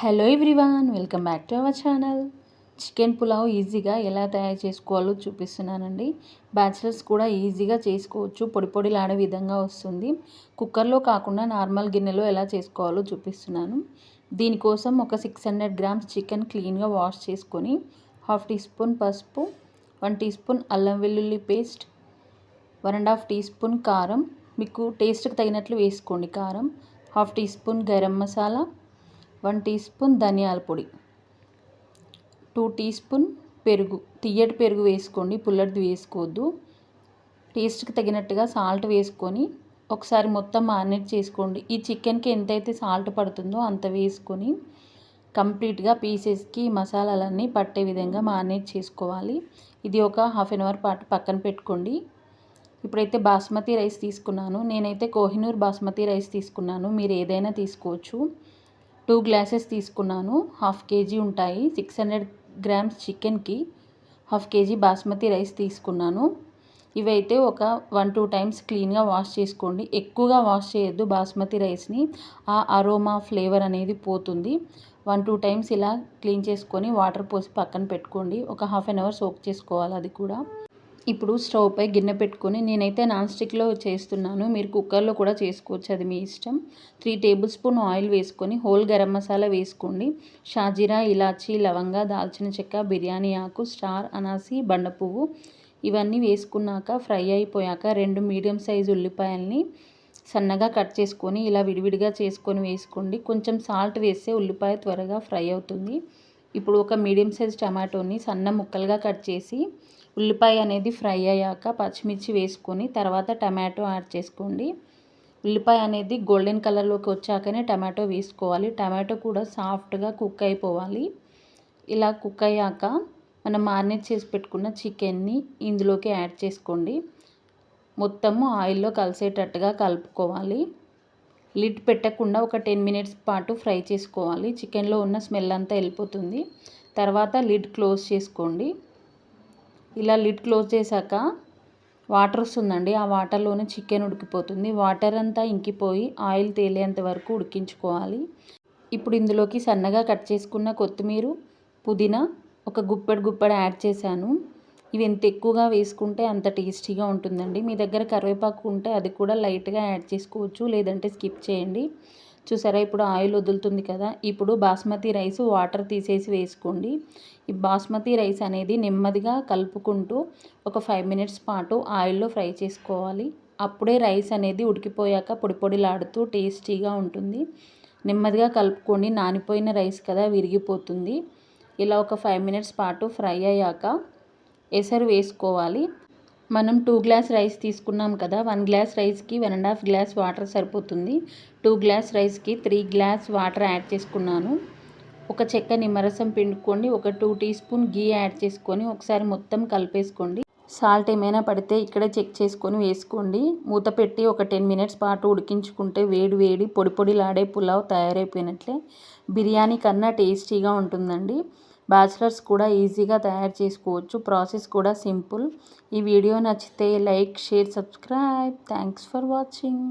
Hello everyone welcome back to our channel. Chicken pulao ఈజీగా ఎలా తయారు చేసుకోవాలో చూపిస్తున్నానండి. బ్యాచిలర్స్ కూడా ఈజీగా చేసుకోవచ్చు. పొడి పొడిలాడే విధంగా వస్తుంది. కుక్కర్లో కాకుండా నార్మల్ గిన్నెలో ఎలా చేసుకోవాలో చూపిస్తున్నాను. దీనికోసం ఒక సిక్స్ హండ్రెడ్ గ్రామ్స్ చికెన్ క్లీన్గా వాష్ చేసుకొని హాఫ్ టీ స్పూన్ పసుపు వన్ టీ స్పూన్ అల్లం వెల్లుల్లి paste one and half teaspoon కారం. మీకు టేస్ట్కి తగినట్లు వేసుకోండి కారం. Half teaspoon garam masala one teaspoon ధనియాల పొడి. టూ టీ స్పూన్ పెరుగు. తియ్యటి పెరుగు వేసుకోండి పుల్లటిది వేసుకోవద్దు. టేస్ట్కి తగినట్టుగా సాల్ట్ వేసుకొని ఒకసారి మొత్తం మారినేట్ చేసుకోండి. ఈ చికెన్కి ఎంతైతే సాల్ట్ పడుతుందో అంత వేసుకొని కంప్లీట్గా పీసెస్కి మసాలాలన్నీ పట్టే విధంగా మారినేట్ చేసుకోవాలి. ఇది ఒక హాఫ్ అన్ అవర్ పాటు పక్కన పెట్టుకోండి. ఇప్పుడైతే బాస్మతి రైస్ తీసుకున్నాను. నేనైతే కోహినూర్ బాస్మతి రైస్ తీసుకున్నాను. మీరు ఏదైనా తీసుకోవచ్చు. టూ గ్లాసెస్ తీసుకున్నాను. హాఫ్ కేజీ ఉంటాయి. సిక్స్ హండ్రెడ్ గ్రామ్స్ చికెన్కి హాఫ్ కేజీ బాస్మతి రైస్ తీసుకున్నాను. ఇవైతే ఒక వన్ టూ టైమ్స్ క్లీన్గా వాష్ చేసుకోండి. ఎక్కువగా వాష్ చేయొద్దు బాస్మతి రైస్ని. ఆ అరోమా ఫ్లేవర్ అనేది పోతుంది. వన్ టూ టైమ్స్ ఇలా క్లీన్ చేసుకొని వాటర్ పోసి పక్కన పెట్టుకోండి. ఒక హాఫ్ అన్ అవర్ సోక్ చేసుకోవాలి అది కూడా. ఇప్పుడు స్టవ్ పై గిన్నె పెట్టుకొని నేనైతే నాన్ స్టిక్లో చేస్తున్నాను. మీరు కుక్కర్లో కూడా చేసుకోవచ్చు. అది మీ ఇష్టం. త్రీ టేబుల్ స్పూన్ ఆయిల్ వేసుకొని హోల్ గరం మసాలా వేసుకోండి. షాజీరా ఇలాచీ లవంగా దాల్చిన చెక్క బిర్యానీ ఆకు స్టార్ అనాసి బండ పువ్వు ఇవన్నీ వేసుకున్నాక ఫ్రై అయిపోయాక రెండు మీడియం సైజు ఉల్లిపాయల్ని సన్నగా కట్ చేసుకొని ఇలా విడివిడిగా చేసుకొని వేసుకోండి. కొంచెం సాల్ట్ వేస్తే ఉల్లిపాయ త్వరగా ఫ్రై అవుతుంది. ఇప్పుడు ఒక మీడియం సైజ్ టమాటోని సన్న ముక్కలుగా కట్ చేసి ఉల్లిపాయ అనేది ఫ్రై అయ్యాక పచ్చిమిర్చి వేసుకొని తర్వాత టమాటో యాడ్ చేసుకోండి. ఉల్లిపాయ అనేది గోల్డెన్ కలర్లోకి వచ్చాకనే టమాటో వేసుకోవాలి. టమాటో కూడా సాఫ్ట్గా కుక్ అయిపోవాలి. ఇలా కుక్ అయ్యాక మనం మారినేట్ చేసి పెట్టుకున్న చికెన్ని ఇందులోకి యాడ్ చేసుకోండి. మొత్తము ఆయిల్లో కలిసేటట్టుగా కలుపుకోవాలి. లిడ్ పెట్టకుండా ఒక టెన్ మినిట్స్ పాటు ఫ్రై చేసుకోవాలి. చికెన్లో ఉన్న స్మెల్ అంతా వెళ్ళిపోతుంది. తర్వాత లిడ్ క్లోజ్ చేసుకోండి. ఇలా లిడ్ క్లోజ్ చేశాక వాటర్ వస్తుందండి. ఆ వాటర్లోనే చికెన్ ఉడికిపోతుంది. వాటర్ అంతా ఇంకిపోయి ఆయిల్ తేలేంత వరకు ఉడికించుకోవాలి. ఇప్పుడు ఇందులోకి సన్నగా కట్ చేసుకున్న కొత్తిమీర పుదీనా ఒక గుప్పెడు గుప్పెడు యాడ్ చేశాను. ఇవి ఎంత ఎక్కువగా వేసుకుంటే అంత టేస్టీగా ఉంటుందండి. మీ దగ్గర కరివేపాకు ఉంటే అది కూడా లైట్గా యాడ్ చేసుకోవచ్చు. లేదంటే స్కిప్ చేయండి. చూసారా? ఇప్పుడు ఆయిల్ వదులుతుంది కదా. ఇప్పుడు బాస్మతి రైస్ వాటర్ తీసేసి వేసుకోండి. ఈ బాస్మతి రైస్ అనేది నెమ్మదిగా కలుపుకుంటూ ఒక ఫైవ్ మినిట్స్ పాటు ఆయిల్లో ఫ్రై చేసుకోవాలి. అప్పుడే రైస్ అనేది ఉడికిపోయాక పొడి పొడిలాడుతూ టేస్టీగా ఉంటుంది. నెమ్మదిగా కలుపుకొని నానిపోయిన రైస్ కదా విరిగిపోతుంది. ఇలా ఒక ఫైవ్ మినిట్స్ పాటు ఫ్రై అయ్యాక ఎసరు వేసుకోవాలి. మనం టూ గ్లాస్ రైస్ తీసుకున్నాం కదా వన్ గ్లాస్ రైస్కి one and half glass water సరిపోతుంది. టూ గ్లాస్ రైస్కి త్రీ గ్లాస్ వాటర్ యాడ్ చేసుకున్నాను. ఒక చెక్క నిమ్మరసం పిండుకోండి ఒక two teaspoon ghee add చేసుకొని ఒకసారి మొత్తం కలిపేసుకోండి. సాల్ట్ ఏమైనా పడితే ఇక్కడే చెక్ చేసుకొని వేసుకోండి. మూత పెట్టి ఒక టెన్ మినిట్స్ పాటు ఉడికించుకుంటే వేడి వేడి పొడి పొడిలాడే పులావ్ తయారైపోయినట్లే. బిర్యానీ కన్నా టేస్టీగా ఉంటుందండి. బ్యాచిలర్స్ కూడా ఈజీగా తయారు చేసుకోవచ్చు. ప్రాసెస్ కూడా సింపుల్. ఈ వీడియో నచ్చితే like share subscribe. Thanks for watching.